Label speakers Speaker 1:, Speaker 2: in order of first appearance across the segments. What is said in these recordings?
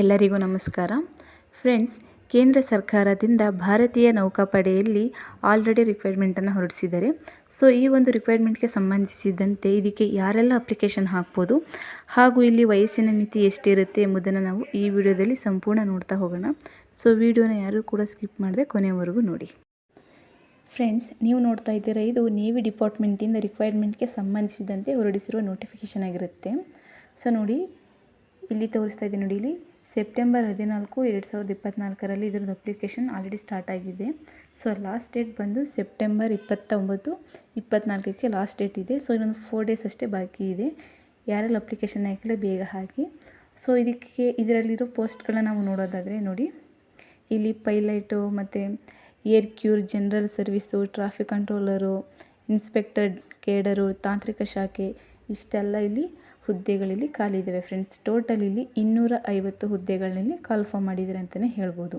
Speaker 1: ಎಲ್ಲರಿಗೂ ನಮಸ್ಕಾರ. ಫ್ರೆಂಡ್ಸ್, ಕೇಂದ್ರ ಸರ್ಕಾರದಿಂದ ಭಾರತೀಯ ನೌಕಾಪಡೆಯಲ್ಲಿ ಆಲ್ರೆಡಿ ರಿಕ್ವೈರ್ಮೆಂಟನ್ನು ಹೊರಡಿಸಿದ್ದಾರೆ. ಸೊ ಈ ಒಂದು ರಿಕ್ವೈರ್ಮೆಂಟ್ಗೆ ಸಂಬಂಧಿಸಿದಂತೆ ಇದಕ್ಕೆ ಯಾರೆಲ್ಲ ಅಪ್ಲಿಕೇಶನ್ ಹಾಕ್ಬೋದು, ಹಾಗೂ ಇಲ್ಲಿ ವಯಸ್ಸಿನ ಮಿತಿ ಎಷ್ಟಿರುತ್ತೆ ಎಂಬುದನ್ನು ನಾವು ಈ ವಿಡಿಯೋದಲ್ಲಿ ಸಂಪೂರ್ಣ ನೋಡ್ತಾ ಹೋಗೋಣ. ಸೊ ವಿಡಿಯೋನ ಯಾರೂ ಕೂಡ ಸ್ಕಿಪ್ ಮಾಡದೆ ಕೊನೆಯವರೆಗೂ ನೋಡಿ. ಫ್ರೆಂಡ್ಸ್ ನೀವು ನೋಡ್ತಾ ಇದ್ದೀರಾ, ಇದು ನೇವಿ ಡಿಪಾರ್ಟ್ಮೆಂಟಿಂದ ರಿಕ್ವೈರ್ಮೆಂಟ್ಗೆ ಸಂಬಂಧಿಸಿದಂತೆ ಹೊರಡಿಸಿರುವ ನೋಟಿಫಿಕೇಷನ್ ಆಗಿರುತ್ತೆ. ಸೊ ನೋಡಿ, ಇಲ್ಲಿ ತೋರಿಸ್ತಾ ಇದ್ದೀನಿ ನೋಡಿ ಇಲ್ಲಿ. ಸೆಪ್ಟೆಂಬರ್ ಹದಿನಾಲ್ಕು, ಎರಡು ಸಾವಿರದ ಇಪ್ಪತ್ತ್ನಾಲ್ಕರಲ್ಲಿ ಇದ್ರದ್ದು ಅಪ್ಲಿಕೇಶನ್ ಆಲ್ರೆಡಿ ಸ್ಟಾರ್ಟ್ ಆಗಿದೆ. ಸೊ ಲಾಸ್ಟ್ ಡೇಟ್ ಬಂದು ಸೆಪ್ಟೆಂಬರ್ ಇಪ್ಪತ್ತೊಂಬತ್ತು ಇಪ್ಪತ್ತ್ನಾಲ್ಕಕ್ಕೆ ಲಾಸ್ಟ್ ಡೇಟ್ ಇದೆ. ಸೊ ಇನ್ನೊಂದು ಫೋರ್ ಡೇಸ್ ಅಷ್ಟೇ ಬಾಕಿ ಇದೆ. ಯಾರೆಲ್ಲ ಅಪ್ಲಿಕೇಶನ್ ಹಾಕಿಲ್ಲ, ಬೇಗ ಹಾಕಿ. ಸೊ ಇದಕ್ಕೆ, ಇದರಲ್ಲಿರೋ ಪೋಸ್ಟ್ಗಳನ್ನ ನಾವು ನೋಡೋದಾದರೆ ನೋಡಿ. ಇಲ್ಲಿ ಪೈಲೈಟು ಮತ್ತು air crew general service traffic controller inspector cadre ತಾಂತ್ರಿಕ ಶಾಖೆ, ಇಷ್ಟೆಲ್ಲ ಇಲ್ಲಿ ಹುದ್ದೆಗಳಿಲ್ಲಿ ಖಾಲಿ ಇದ್ದಾವೆ ಫ್ರೆಂಡ್ಸ್, ಟೋಟಲ್ ಇಲ್ಲಿ ಇನ್ನೂರ ಐವತ್ತು ಹುದ್ದೆಗಳಲ್ಲಿ ಕಾಲ್ಫಾರ್ಮ್ ಮಾಡಿದ್ದಾರೆ ಅಂತಲೇ ಹೇಳ್ಬೋದು.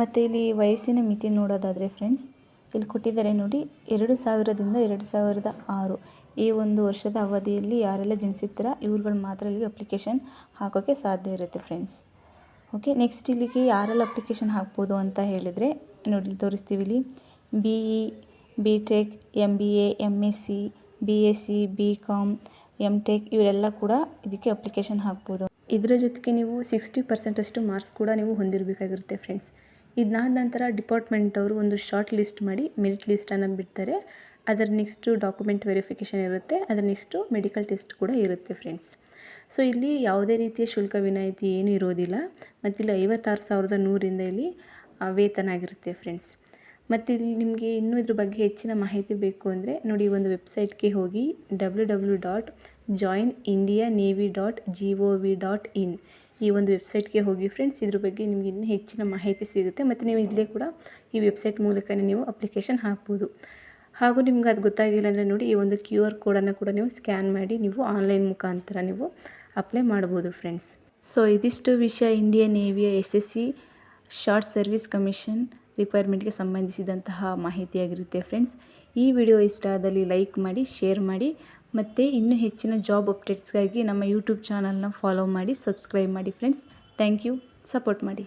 Speaker 1: ಮತ್ತು ಇಲ್ಲಿ ವಯಸ್ಸಿನ ಮಿತಿ ನೋಡೋದಾದರೆ ಫ್ರೆಂಡ್ಸ್, ಇಲ್ಲಿ ಕೊಟ್ಟಿದ್ದಾರೆ ನೋಡಿ, ಎರಡು ಸಾವಿರದಿಂದ ಎರಡು ಸಾವಿರದ ಆರು. ಈ ಒಂದು ವರ್ಷದ ಅವಧಿಯಲ್ಲಿ ಯಾರೆಲ್ಲ ಜನಿಸಿರ್ತಾರ, ಇವ್ರುಗಳು ಮಾತ್ರ ಇಲ್ಲಿ ಅಪ್ಲಿಕೇಶನ್ ಹಾಕೋಕ್ಕೆ ಸಾಧ್ಯ ಇರುತ್ತೆ ಫ್ರೆಂಡ್ಸ್. ಓಕೆ ನೆಕ್ಸ್ಟ್ ಇಲ್ಲಿಗೆ ಯಾರೆಲ್ಲ ಅಪ್ಲಿಕೇಶನ್ ಹಾಕ್ಬೋದು ಅಂತ ಹೇಳಿದರೆ, ನೋಡಿ, ತೋರಿಸ್ತೀವಿ ಇಲ್ಲಿ. B E B tech M B A M S C B S C B com M tech ಇವರೆಲ್ಲ ಕೂಡ ಇದಕ್ಕೆ ಅಪ್ಲಿಕೇಶನ್ ಹಾಕ್ಬೋದು. ಇದರ ಜೊತೆಗೆ ನೀವು ಸಿಕ್ಸ್ಟಿ ಪರ್ಸೆಂಟಷ್ಟು ಮಾರ್ಕ್ಸ್ ಕೂಡ ನೀವು ಹೊಂದಿರಬೇಕಾಗಿರುತ್ತೆ ಫ್ರೆಂಡ್ಸ್ ಇದಾದ ನಂತರ ಡಿಪಾರ್ಟ್ಮೆಂಟ್ ಅವರು ಒಂದು ಶಾರ್ಟ್ ಲಿಸ್ಟ್ ಮಾಡಿ ಮೆರಿಟ್ ಲಿಸ್ಟನ್ನು ಬಿಡ್ತಾರೆ. ಅದರ ನೆಕ್ಸ್ಟು ಡಾಕ್ಯುಮೆಂಟ್ ವೆರಿಫಿಕೇಷನ್ ಇರುತ್ತೆ. ಅದರ ನೆಕ್ಸ್ಟು ಮೆಡಿಕಲ್ ಟೆಸ್ಟ್ ಕೂಡ ಇರುತ್ತೆ ಫ್ರೆಂಡ್ಸ್ ಸೊ ಇಲ್ಲಿ ಯಾವುದೇ ರೀತಿಯ ಶುಲ್ಕ ವಿನಾಯಿತಿ ಏನೂ ಇರೋದಿಲ್ಲ. ಮತ್ತು ಇಲ್ಲಿ ಐವತ್ತಾರು ಸಾವಿರದ ನೂರಿಂದ ಇಲ್ಲಿ ವೇತನ ಆಗಿರುತ್ತೆ ಫ್ರೆಂಡ್ಸ್ ಮತ್ತು ಇಲ್ಲಿ ನಿಮಗೆ ಇನ್ನೂ ಇದ್ರ ಬಗ್ಗೆ ಹೆಚ್ಚಿನ ಮಾಹಿತಿ ಬೇಕು ಅಂದರೆ ನೋಡಿ ಒಂದು ವೆಬ್ಸೈಟ್ಗೆ ಹೋಗಿ W W dot join India navy dot G O V dot in ಈ ಒಂದು ವೆಬ್ಸೈಟ್ಗೆ ಹೋಗಿ ಫ್ರೆಂಡ್ಸ್ ಇದ್ರ ಬಗ್ಗೆ ನಿಮಗೆ ಇನ್ನೂ ಹೆಚ್ಚಿನ ಮಾಹಿತಿ ಸಿಗುತ್ತೆ. ಮತ್ತು ನೀವು ಇಲ್ಲೇ ಕೂಡ ಈ ವೆಬ್ಸೈಟ್ ಮೂಲಕನೇ ನೀವು ಅಪ್ಲಿಕೇಶನ್ ಹಾಕ್ಬೋದು. ಹಾಗೂ ನಿಮ್ಗೆ ಅದು ಗೊತ್ತಾಗಿಲ್ಲ ಅಂದರೆ ನೋಡಿ ಈ ಒಂದು ಕ್ಯೂ ಆರ್ ಕೋಡನ್ನು ಕೂಡ ನೀವು ಸ್ಕ್ಯಾನ್ ಮಾಡಿ ನೀವು ಆನ್ಲೈನ್ ಮುಖಾಂತರ ನೀವು ಅಪ್ಲೈ ಮಾಡ್ಬೋದು ಫ್ರೆಂಡ್ಸ್ ಸೊ ಇದಿಷ್ಟು ವಿಷಯ Indian ನೇವಿಯ S S C short service commission ರಿಕ್ವೈರ್ಮೆಂಟ್ಗೆ ಸಂಬಂಧಿಸಿದಂತಹ ಮಾಹಿತಿಯಾಗಿರುತ್ತೆ ಫ್ರೆಂಡ್ಸ್ ಈ ವಿಡಿಯೋ ಇಷ್ಟ ಆದಲ್ಲಿ ಲೈಕ್ ಮಾಡಿ ಶೇರ್ ಮಾಡಿ, ಮತ್ತು ಇನ್ನೂ ಹೆಚ್ಚಿನ ಜಾಬ್ ಅಪ್ಡೇಟ್ಸ್ಗಾಗಿ ನಮ್ಮ ಯೂಟ್ಯೂಬ್ ಚಾನಲ್ನ ಫಾಲೋ ಮಾಡಿ ಸಬ್ಸ್ಕ್ರೈಬ್ ಮಾಡಿ ಫ್ರೆಂಡ್ಸ್ ಥ್ಯಾಂಕ್ ಯು ಸಪೋರ್ಟ್ ಮಾಡಿ.